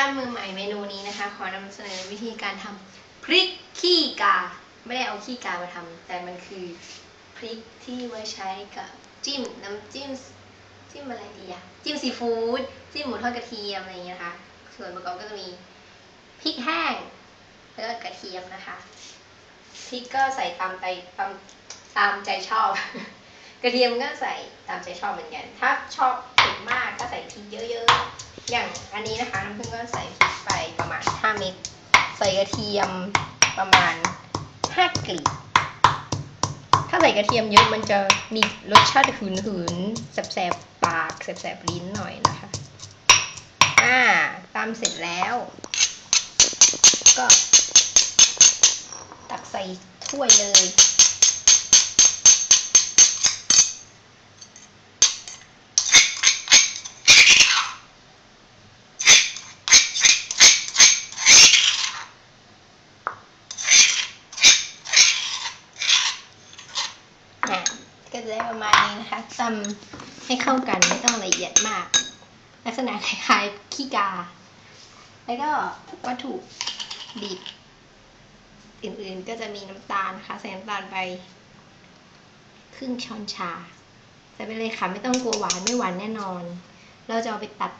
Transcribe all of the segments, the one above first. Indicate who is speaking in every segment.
Speaker 1: บ้านมือใหม่เมนูนี้นะคะ ขอนำเสนอวิธีการทำพริกขี้กา ไม่ได้เอาขี้กามาทำแต่มันคือพริกที่ไว้ใช้กับจิ้มน้ำจิ้มจิ้มอะไรดีอะจิ้มซีฟู้ดจิ้มหมูทอดกระเทียมอะไรอย่างเงี้ยนะคะ ส่วนประกอบก็จะมีพริกแห้งแล้วก็กระเทียมนะคะพริกก็ใส่ตามใจตามตามใจชอบ กระเทียมก็ใส่ตามใจชอบเหมือนกัน ถ้าชอบเผ็ดมากก็ใส่พริกเยอะ อย่างอันนี้นะคะน้ำผึ้งก็ใส่พริกไปประมาณ 5 เม็ด ใส่กระเทียมประมาณ 5 กลีบ ถ้าใส่กระเทียมเยอะมันจะมีรสชาติหืนหืนแสบๆปากแสบๆลิ้นหน่อยนะคะ อ่าตามเสร็จแล้ว ก็ ตักใส่ถ้วยเลย อะก็จะได้ประมาณนี้นะคะตำให้เข้ากันไม่ต้องละเอียดมาก ลักษณะคล้ายๆขี้กา แล้วก็วัตถุดิบอื่นๆก็จะมีน้ำตาลนะคะใส่น้ำตาลไป ครึ่งช้อนชาใส่ไปเลยค่ะ ไม่ต้องกลัวหวานไม่หวานแน่นอน เราจะเอาไปตัด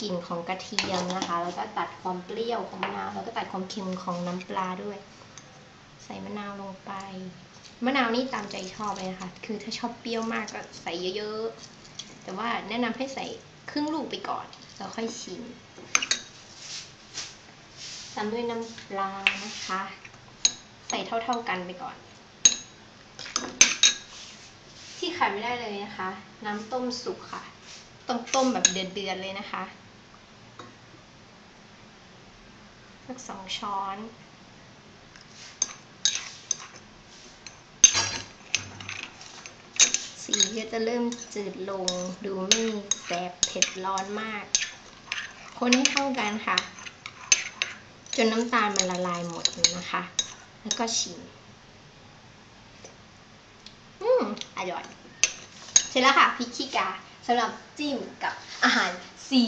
Speaker 1: กลิ่นของกระเทียมนะคะ แล้วก็ตัดความเปรี้ยวของมะนาวแล้วก็ตัดความเค็มของน้ำปลาด้วย ใส่มะนาวลงไป มะนาวนี่ตามใจชอบเลยนะคะ คือถ้าชอบเปรี้ยวมากก็ใส่เยอะๆ แต่ว่าแนะนำให้ใส่ครึ่งลูกไปก่อนแล้วค่อยชิมตามด้วยน้ำปลานะคะ ใส่เท่าๆกันไปก่อน ที่ขาดไม่ได้เลยนะคะ น้ำต้มสุกค่ะ ต้องต้มแบบเดือดๆเลยนะคะสักสองช้อน สีก็จะเริ่มจืดลง ดูไม่แสบเผ็ดร้อนมาก คนให้เข้ากันค่ะ จนน้ำตาลมันละลายหมดนะคะ แล้วก็ชิมอืมอร่อย เสร็จแล้วค่ะพริกขี้กาสำหรับจิ้มกับอาหารซี